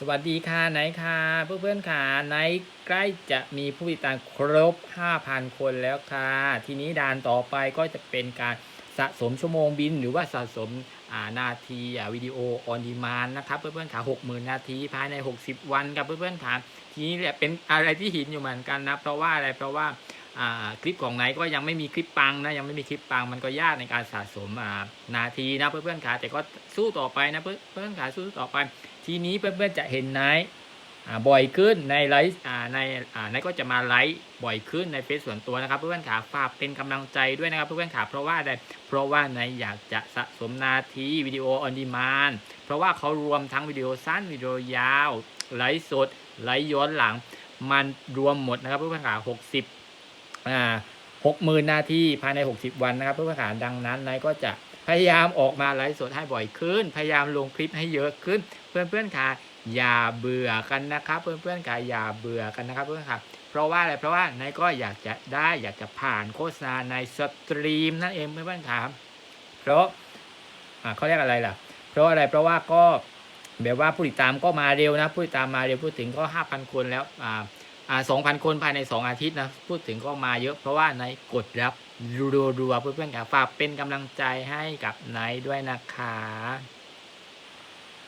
สวัสดีค่ะไนค่ะเพื่อนๆค่ะไนใกล้จะมีผู้ติดตามครบ 5,000 คนแล้วค่ะ ทีนี้ด่านต่อไปก็จะเป็นการสะสมชั่วโมงบิน หรือว่าสะสมานาทีวิดีโอออนดีมานนะครับเพื่อนๆค่ะ60,000 นาทีภายใน 60 วันครับเพื่อนๆค่ะทีนี้แหละเป็นอะไรที่หินอยู่เหมือนกันนะเพราะว่าอะไรเพราะว่าคลิปของไนก็ยังไม่มีคลิปปังนะยังไม่มีคลิปปังมันก็ยากในการสะสมานาทีนะเพื่อนๆค่ะแต่ก็สู้ต่อไปนะเพื่อนๆค่ะสู้ต่อไป ทีนี้เพื่อนๆจะเห็นนายบ่อยขึ้นในไลฟ์ในไนท์ก็จะมาไลฟ์บ่อยขึ้นในเฟซส่วนตัวนะครับ เพื่อนๆขาฝากเป็นกำลังใจด้วยนะครับ เพื่อนๆขาเพราะว่าอะไรเพราะว่านายอยากจะสะสมนาทีวิดีโอออนดีมานเพราะว่าเขารวมทั้งวิดีโอสั้นวิดีโอยาวไลฟ์สดไลฟ์ย้อนหลัง มันรวมหมดนะครับเพื่อนๆขาหกสิบอ่า 60,000 นาทีภายใน 60 วันนะครับเพื่อประฐานดังนั้นนายก็จะพยายามออกมาไลฟ์สดให้บ่อยขึ้น พยายามลงคลิปให้เยอะขึ้น เพื่อนเพื่อนค่ะอย่าเบื่อกันนะครับเพื่อนเพื่อนค่ะอย่าเบื่อกันนะครับเพื่อนค่ะเพราะว่าอะไรเพราะว่านายก็อยากจะได้อยากจะผ่านโฆษณาในสตรีมนั่นเองเพื่อนเพื่อนถามเพราะเขาเรียกอะไรล่ะ เพราะอะไรเพราะว่าก็แบบว่าผู้ติดตามก็มาเร็วนะผู้ติดตามมาเร็วพูดถึงก็ 5,000 คนแล้วอ่า อ่าสองพันคนภายใน 2 อาทิตย์นะ พูดถึงก็มาเยอะเพราะว่านายกดรับรัวๆเพื่อนๆกับฝากเป็นกำลังใจให้กับนายด้วยนะคะ